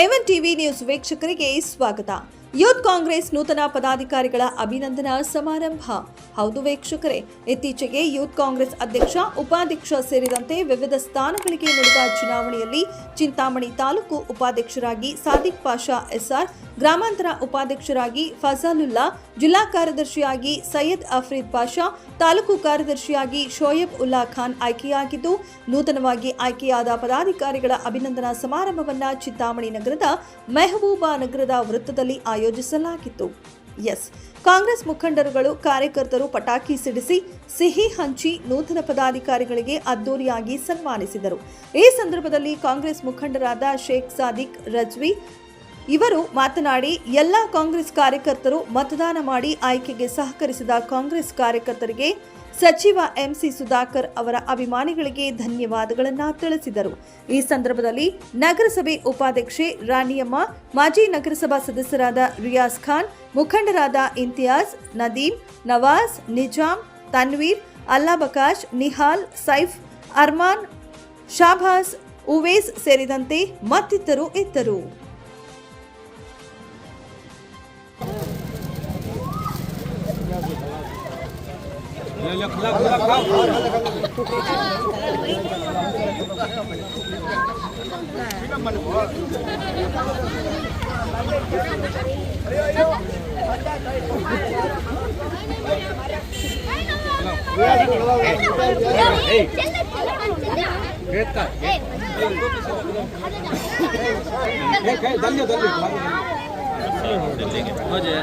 ಎವನ್ TV news ವೀಕ್ಷಕರಿಗೆ ಸ್ವಾಗತ. Youth Congress ನೂತನ ಪದಾಧಿಕಾರಿಗಳ ಅಭಿನಂದನಾ ಸಮಾರಂಭ. ಹೌದು ವೀಕ್ಷಕರೇ, ಇತ್ತೀಚೆಗೆ ಯೂತ್ ಕಾಂಗ್ರೆಸ್ ಅಧ್ಯಕ್ಷ, ಉಪಾಧ್ಯಕ್ಷ ಸೇರಿದಂತೆ ವಿವಿಧ ಸ್ಥಾನಗಳಿಗೆ ನಡೆದ ಚುನಾವಣೆಯಲ್ಲಿ ಚಿಂತಾಮಣಿ ತಾಲೂಕು ಉಪಾಧ್ಯಕ್ಷರಾಗಿ ಸಾದಿಕ್ ಪಾಷಾ ಎಸ್ಆರ್, ಗ್ರಾಮಾಂತರ ಉಪಾಧ್ಯಕ್ಷರಾಗಿ ಫಜಾಲುಲ್ಲಾ, ಜಿಲ್ಲಾ ಕಾರ್ಯದರ್ಶಿಯಾಗಿ ಸೈಯದ್ ಅಫ್ರೀದ್ ಪಾಷಾ, ತಾಲೂಕು ಕಾರ್ಯದರ್ಶಿಯಾಗಿ ಶೋಯಬ್ ಉಲ್ಲಾ ಖಾನ್ ಆಯ್ಕೆಯಾಗಿದ್ದು, ನೂತನವಾಗಿ ಆಯ್ಕೆಯಾದ ಪದಾಧಿಕಾರಿಗಳ ಅಭಿನಂದನಾ ಸಮಾರಂಭವನ್ನು ಚಿಂತಾಮಣಿ ನಗರದ ಮೆಹಬೂಬಾ ನಗರದ ವೃತ್ತದಲ್ಲಿ ಆಯೋಜಿಸಲಾಗಿತ್ತು. ಎಸ್. ಕಾಂಗ್ರೆಸ್ ಮುಖಂಡರುಗಳು, ಕಾರ್ಯಕರ್ತರು ಪಟಾಕಿ ಸಿಡಿಸಿ, ಸಿಹಿ ಹಂಚಿ ನೂತನ ಪದಾಧಿಕಾರಿಗಳಿಗೆ ಅದ್ದೂರಿಯಾಗಿ ಸನ್ಮಾನಿಸಿದರು. ಈ ಸಂದರ್ಭದಲ್ಲಿ ಕಾಂಗ್ರೆಸ್ ಮುಖಂಡರಾದ ಶೇಖ್ ಸಾದಿಕ್, ರಜ್ವಿ ಇವರು ಮಾತನಾಡಿ, ಎಲ್ಲ ಕಾಂಗ್ರೆಸ್ ಕಾರ್ಯಕರ್ತರು ಮತದಾನ ಮಾಡಿ ಆಯ್ಕೆಗೆ ಸಹಕರಿಸಿದ ಕಾಂಗ್ರೆಸ್ ಕಾರ್ಯಕರ್ತರಿಗೆ ಸಚಿವ ಎಂಸಿ ಸುಧಾಕರ್ ಅವರ ಅಭಿಮಾನಿಗಳಿಗೆ ಧನ್ಯವಾದಗಳನ್ನು ತಿಳಿಸಿದರು. ಈ ಸಂದರ್ಭದಲ್ಲಿ ನಗರಸಭೆ ಉಪಾಧ್ಯಕ್ಷೆ ರಾಣಿಯಮ್ಮ, ಮಾಜಿ ನಗರಸಭಾ ಸದಸ್ಯರಾದ ರಿಯಾಜ್ ಖಾನ್, ಮುಖಂಡರಾದ ಇಂತಿಯಾಜ್ ನದೀಮ್, ನವಾಜ್ ನಿಜಾಮ್ ತನ್ವೀರ್, ಅಲ್ಲಾಬಕಾಶ್, ನಿಹಾಲ್, ಸೈಫ್, ಅರ್ಮಾನ್ ಶಾಬಾಸ್ ಉವೇಸ್ ಸೇರಿದಂತೆ ಮತ್ತಿತರರು ಇದ್ದರು. 달려 달려 어제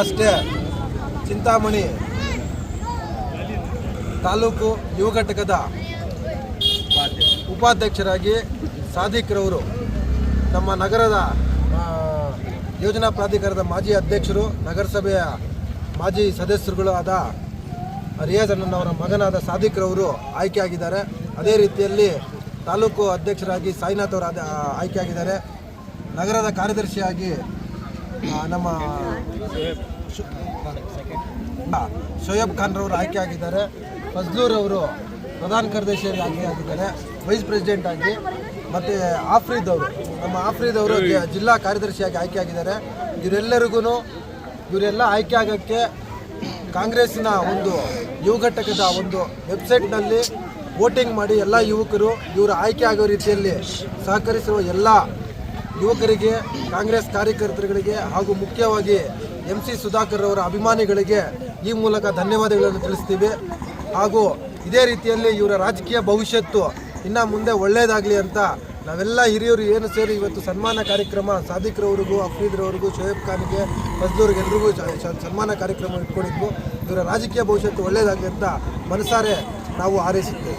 ಅಷ್ಟೇ. ಚಿಂತಾಮಣಿ ತಾಲೂಕು ಯುವ ಘಟಕದ ಉಪಾಧ್ಯಕ್ಷರಾಗಿ ಸಾದಿಕ್ರವರು ನಮ್ಮ ನಗರದ ಯೋಜನಾ ಪ್ರಾಧಿಕಾರದ ಮಾಜಿ ಅಧ್ಯಕ್ಷರು, ನಗರಸಭೆಯ ಮಾಜಿ ಸದಸ್ಯರುಗಳು ಆದ ರಿಯಾಜ್ ಅಣ್ಣನವರ ಮಗನಾದ ಸಾಧಿಕ್ರವರು ಆಯ್ಕೆಯಾಗಿದ್ದಾರೆ. ಅದೇ ರೀತಿಯಲ್ಲಿ ತಾಲೂಕು ಅಧ್ಯಕ್ಷರಾಗಿ ಸಾಯಿನಾಥ್ ಅವರು ಆಯ್ಕೆಯಾಗಿದ್ದಾರೆ. ನಗರದ ಕಾರ್ಯದರ್ಶಿಯಾಗಿ ನಮ್ಮ ಶೋಯಬ್ ಖಾನ್ ರವರು ಆಯ್ಕೆ ಆಗಿದ್ದಾರೆ. ಫಜ್ಲೂರ್ ಅವರು ಪ್ರಧಾನ ಕಾರ್ಯದರ್ಶಿಯಾಗಿ ಆಯ್ಕೆ ಆಗಿದ್ದಾರೆ. ವೈಸ್ ಪ್ರೆಸಿಡೆಂಟ್ ಆಗಿ ಮತ್ತು ಆಫ್ರೀದ್ ಅವರು ನಮ್ಮ ಆಫ್ರೀದ್ ಅವರು ಜಿಲ್ಲಾ ಕಾರ್ಯದರ್ಶಿಯಾಗಿ ಆಯ್ಕೆ ಆಗಿದ್ದಾರೆ. ಇವರೆಲ್ಲರಿಗೂ ಇವರೆಲ್ಲ ಆಯ್ಕೆ ಆಗೋಕ್ಕೆ ಕಾಂಗ್ರೆಸ್ನ ಒಂದು ಯುವ ಘಟಕದ ಒಂದು ವೆಬ್ಸೈಟ್ನಲ್ಲಿ ವೋಟಿಂಗ್ ಮಾಡಿ ಎಲ್ಲ ಯುವಕರು ಇವರು ಆಯ್ಕೆ ಆಗೋ ರೀತಿಯಲ್ಲಿ ಸಹಕರಿಸಿರುವ ಎಲ್ಲ ಯುವಕರಿಗೆ, ಕಾಂಗ್ರೆಸ್ ಕಾರ್ಯಕರ್ತರುಗಳಿಗೆ ಹಾಗೂ ಮುಖ್ಯವಾಗಿ ಎಂ ಸಿ ಸುಧಾಕರ್ ಅವರ ಅಭಿಮಾನಿಗಳಿಗೆ ಈ ಮೂಲಕ ಧನ್ಯವಾದಗಳನ್ನು ತಿಳಿಸ್ತೀವಿ. ಹಾಗೂ ಇದೇ ರೀತಿಯಲ್ಲಿ ಇವರ ರಾಜಕೀಯ ಭವಿಷ್ಯತ್ತು ಇನ್ನು ಮುಂದೆ ಒಳ್ಳೆಯದಾಗಲಿ ಅಂತ ನಾವೆಲ್ಲ ಹಿರಿಯರು ಏನು ಸೇರಿ ಇವತ್ತು ಸನ್ಮಾನ ಕಾರ್ಯಕ್ರಮ ಸಾದಿಕ್ರವ್ರಿಗೂ ಅಫೀದ್ರವ್ರಿಗೂ ಶೋಯಬ್ ಖಾನ್ಗೆ ಸ- ಸನ್ಮಾನ ಕಾರ್ಯಕ್ರಮ ಇಟ್ಕೊಂಡಿದ್ವು. ಇವರ ರಾಜಕೀಯ ಭವಿಷ್ಯತ್ತು ಒಳ್ಳೆಯದಾಗಲಿ ಅಂತ ಮನಸಾರೆ ನಾವು ಹಾರೈಸುತ್ತೇವೆ.